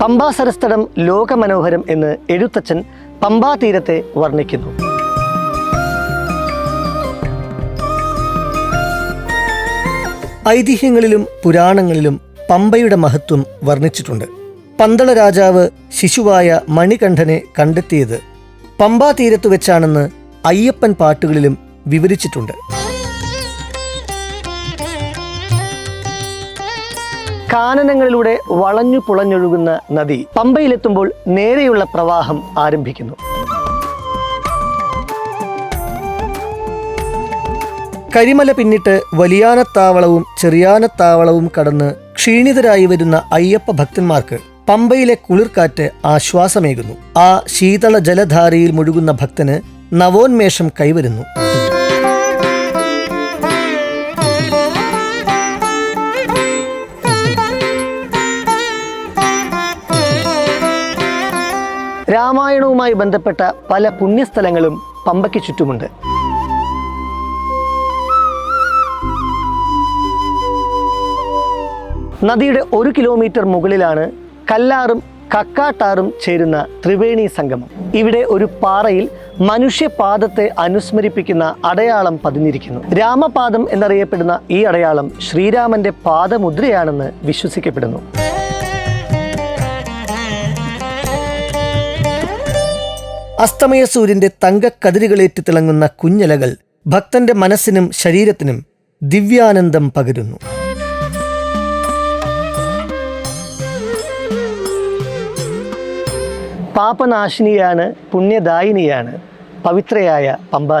പമ്പാ സരസ്ഥലം ലോകമനോഹരം എന്ന് എഴുത്തച്ഛൻ പമ്പാ തീരത്തെ വർണിക്കുന്നു. ഐതിഹ്യങ്ങളിലും പുരാണങ്ങളിലും പമ്പയുടെ മഹത്വം വർണിച്ചിട്ടുണ്ട്. പന്തള രാജാവ് ശിശുവായ മണികണ്ഠനെ കണ്ടെത്തിയത് പമ്പാ തീരത്ത് വെച്ചാണെന്ന് അയ്യപ്പൻ പാട്ടുകളിലും വിവരിച്ചിട്ടുണ്ട്. കാനനങ്ങളിലൂടെ വളഞ്ഞു പുളഞ്ഞൊഴുകുന്ന നദി പമ്പയിലെത്തുമ്പോൾ നേരെയുള്ള പ്രവാഹം ആരംഭിക്കുന്നു. കരിമല പിന്നിട്ട് വലിയാനത്താവളവും ചെറിയാനത്താവളവും കടന്ന് ക്ഷീണിതരായി വരുന്ന അയ്യപ്പ ഭക്തന്മാർക്ക് പമ്പയിലെ കുളിർക്കാറ്റ് ആശ്വാസമേകുന്നു. ആ ശീതള ജലധാരയിൽ മുഴുകുന്ന ഭക്തന് നവോന്മേഷം കൈവരുന്നു. രാമായണവുമായി ബന്ധപ്പെട്ട പല പുണ്യസ്ഥലങ്ങളും പമ്പയ്ക്ക് ചുറ്റുമുണ്ട്. നദിയുടെ ഒരു കിലോമീറ്റർ മുകളിലാണ് കല്ലാറും കക്കാട്ടാറും ചേരുന്ന ത്രിവേണി സംഗമം. ഇവിടെ ഒരു പാറയിൽ മനുഷ്യപാദത്തെ അനുസ്മരിപ്പിക്കുന്ന അടയാളം പതിഞ്ഞിരിക്കുന്നു. രാമപാദം എന്നറിയപ്പെടുന്ന ഈ അടയാളം ശ്രീരാമന്റെ പാദമുദ്രയാണെന്ന് വിശ്വസിക്കപ്പെടുന്നു. അസ്തമയ സൂര്യന്റെ തങ്കക്കതിരുകളേറ്റ് തിളങ്ങുന്ന കുഞ്ഞലകൾ ഭക്തന്റെ മനസ്സിനും ശരീരത്തിനും ദിവ്യാനന്ദം പകരുന്നു. പാപനാശിനിയാണ് പുണ്യദായിനിയാണ് പവിത്രയായ പമ്പാ